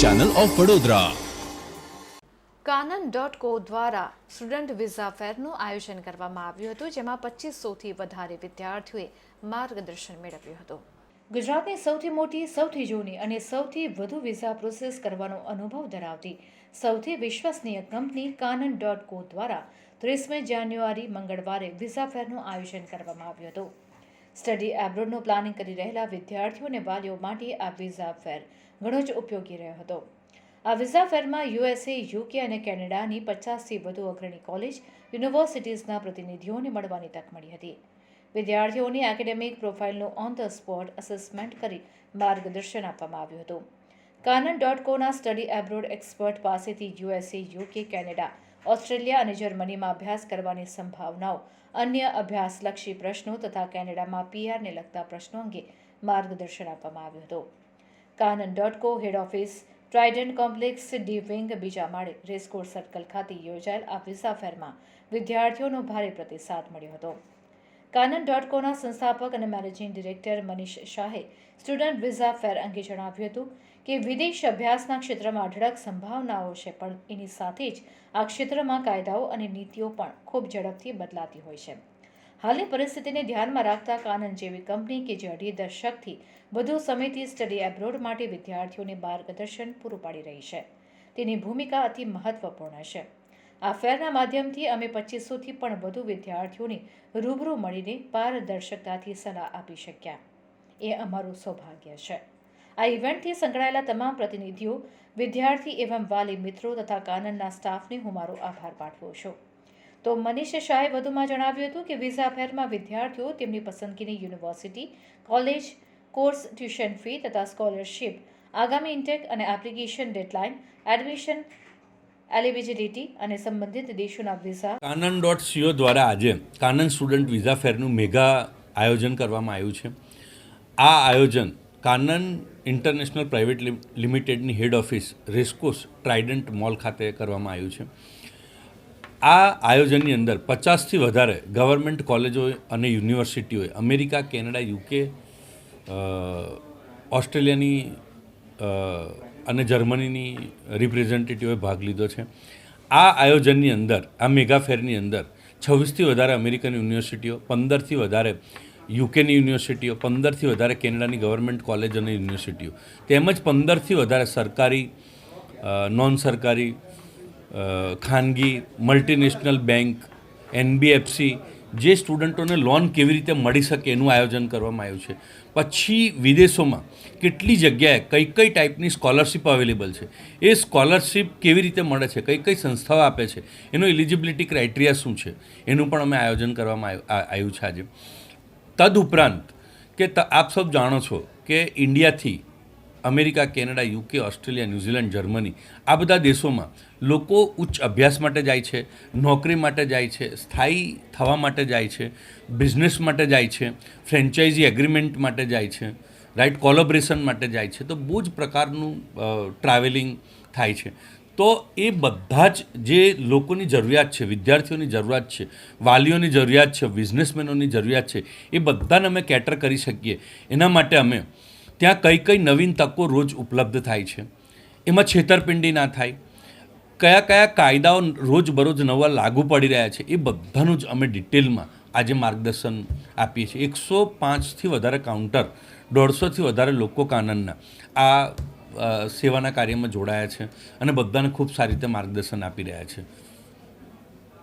Channel of Vadodara Kanan dot co દ્વારા student visa ફેરનું આયોજન કરવામાં આવ્યું હતું જેમાં પચીસોથી વધારે વિદ્યાર્થીઓએ માર્ગદર્શન મેળવ્યું હતું. ગુજરાતની સૌથી મોટી સૌથી જૂની અને સૌથી વધુ વિઝા પ્રોસેસ કરવાનો અનુભવ ધરાવતી સૌથી વિશ્વસનીય કંપની કાનન ડોટ કો દ્વારા ત્રીસમી જાન્યુઆરી મંગળવારે વિઝા ફેરનું આયોજન કરવામાં આવ્યું હતું. સ્ટડી એબ્રોડનું પ્લાનિંગ કરી રહેલા વિદ્યાર્થીઓ અને વાલીઓ માટે આ વિઝા ફેર ઘણો જ ઉપયોગી રહ્યો હતો. આ વિઝા ફેરમાં યુએસએ યુકે અને કેનેડાની પચાસથી વધુ અગ્રણી કોલેજ યુનિવર્સિટીઝના પ્રતિનિધિઓને મળવાની તક મળી હતી. વિદ્યાર્થીઓની એકેડેમિક પ્રોફાઇલનું ઓન ધ સ્પોટ અસેસમેન્ટ કરી માર્ગદર્શન આપવામાં આવ્યું હતું. કાનન ડોટ કોના સ્ટડી એબ્રોડ એક્સપર્ટ પાસેથી યુએસએ યુકે કેનેડા ઓસ્ટ્રેલિયા અને જર્મનીમાં અભ્યાસ કરવાની સંભાવનાઓ. અન્ય અભ્યાસલક્ષી પ્રશ્નો તથા કેનેડામાં પીઆરને લગતા પ્રશ્નો અંગે માર્ગદર્શન આપવામાં આવ્યું હતું. Kanan dot co head office Trident complex D wing બીજા માળે રેસકોર્સ સર્કલ ખાતે યોજાયેલ આ વિઝા ફેરમાં વિદ્યાર્થીઓનો ભારે પ્રતિસાદ મળ્યો હતો. કાનન ડોટ કોના સંસ્થાપક અને મેનેજિંગ ડિરેક્ટર મનીષ શાહે સ્ટુડન્ટ વિઝા ફેર અંગે જણાવ્યું હતું કે વિદેશ અભ્યાસના ક્ષેત્રમાં અઢળક સંભાવનાઓ છે, પણ એની સાથે જ આ ક્ષેત્રમાં કાયદાઓ અને નીતિઓ પણ ખૂબ ઝડપથી બદલાતી હોય છે. હાલની પરિસ્થિતિને ધ્યાનમાં રાખતા કાનન જેવી કંપની કે જે અઢી દશકથી વધુ સમયથી સ્ટડી એબ્રોડ માટે વિદ્યાર્થીઓને માર્ગદર્શન પૂરું પાડી રહી છે. તેની ભૂમિકા અતિ મહત્વપૂર્ણ છે. આ ફેરના માધ્યમથી અમે પચીસોથી પણ વધુ વિદ્યાર્થીઓને રૂબરૂ મળીને પારદર્શકતાથી સલાહ આપી શક્યા. એ અમારું સૌભાગ્ય છે. આ ઇવેન્ટથી સંકળાયેલા તમામ પ્રતિનિધિઓ, વિદ્યાર્થી એવં વાલી મિત્રો તથા કાનનના સ્ટાફને હું મારો આભાર પાઠવું છું. તો મનીષ શાહે વધુમાં જણાવ્યું હતું કે વિઝા ફેરમાં વિદ્યાર્થીઓ તેમની પસંદગીની university, college, course, tuition fee તથા સ્કોલરશિપ, આગામી ઇન્ટેક અને એપ્લિકેશન ડેડલાઇન, એડમિશન એલિજિબિલિટી અને સંબંધિત દેશોના વિઝા. કાનન ડોટ સીઓ દ્વારા આજે કાનન સ્ટુડન્ટ વિઝા ફેરનું મેગા આયોજન કરવામાં આવ્યું છે. આ આયોજન Kanan international private લિમ- લિમિટેડની head office racecourse Trident mall ખાતે કરવામાં આવ્યું છે. આ આયોજનની અંદર પચાસથી વધારે ગવર્મેન્ટ કોલેજો અને યુનિવર્સિટીઓએ અમેરિકા, કેનેડા, યુકે ઓસ્ટ્રેલિયાની અને જર્મનીની રિપ્રેઝેન્ટેટિવે ભાગ લીધો છે. આ આયોજનની અંદર, આ મેગા ફેરની અંદર છવ્વીસથી વધારે અમેરિકન યુનિવર્સિટીઓ, પંદરથી વધારે યુકેની યુનિવર્સિટીઓ, પંદરથી વધારે કેનેડાની ગવર્મેન્ટ કોલેજ અને યુનિવર્સિટીઓ, તેમજ પંદરથી વધારે સરકારી નોન સરકારી ખાનગી મલ્ટીનેશનલ બેંક એનબીએફસી જે સ્ટુડન્ટોને લોન કેવી રીતે મળી શકે એનું આયોજન કરવામાં આવ્યું છે. પછી વિદેશોમાં કેટલી જગ્યાએ કઈ કઈ ટાઈપની સ્કોલરશિપ અવેલેબલ છે, એ સ્કોલરશિપ કેવી રીતે મળે છે, કઈ કઈ સંસ્થાઓ આપે છે, એનો એલિજિબિલિટી ક્રાઇટેરિયા શું છે, એનું પણ અમે આયોજન કરવામાં આવ્યું છે આજે. તદ ઉપરાંત કે આપ સૌ જાણો છો કે ઇન્ડિયાથી America, Canada, UK, Australia, New Zealand, Germany આ બધા દેશોમાં લોકો ઉચ્ચ અભ્યાસ માટે જાય છે, નોકરી માટે જાય છે, સ્થાયી થવા માટે જાય છે બિઝનેસ માટે જાય છે ફ્રેન્ચાઇઝી એગ્રીમેન્ટ માટે જાય છે રાઈટ કોલોબરેશન માટે જાય છે. તો બહુ જ પ્રકારનું ટ્રાવેલિંગ થાય છે. તો એ બધા જ જે લોકોની જરૂરિયાત છે, વિદ્યાર્થીઓની જરૂરિયાત છે, વાલીઓની જરૂરિયાત છે બિઝનેસમેનોની જરૂરિયાત છે, એ બધાને અમે કેટર કરી શકીએ. એના માટે અમે ત્યાં કઈ કઈ નવીન તકો રોજ ઉપલબ્ધ થાય છે. એમાં છેતરપિંડી ના થાય. કયા કયા કાયદાઓ રોજ બરોજ નવા લાગુ પડી રહ્યા છે એ બધાનું જ અમે ડિટેલમાં આજે માર્ગદર્શન આપીએ છીએ. એકસો પાંચથી વધારે કાઉન્ટર દોઢસોથી વધારે લોકો કાનનના આ સેવાના કાર્યમાં જોડાયા છે અને બધાને ખૂબ સારી રીતે માર્ગદર્શન આપી રહ્યા છે.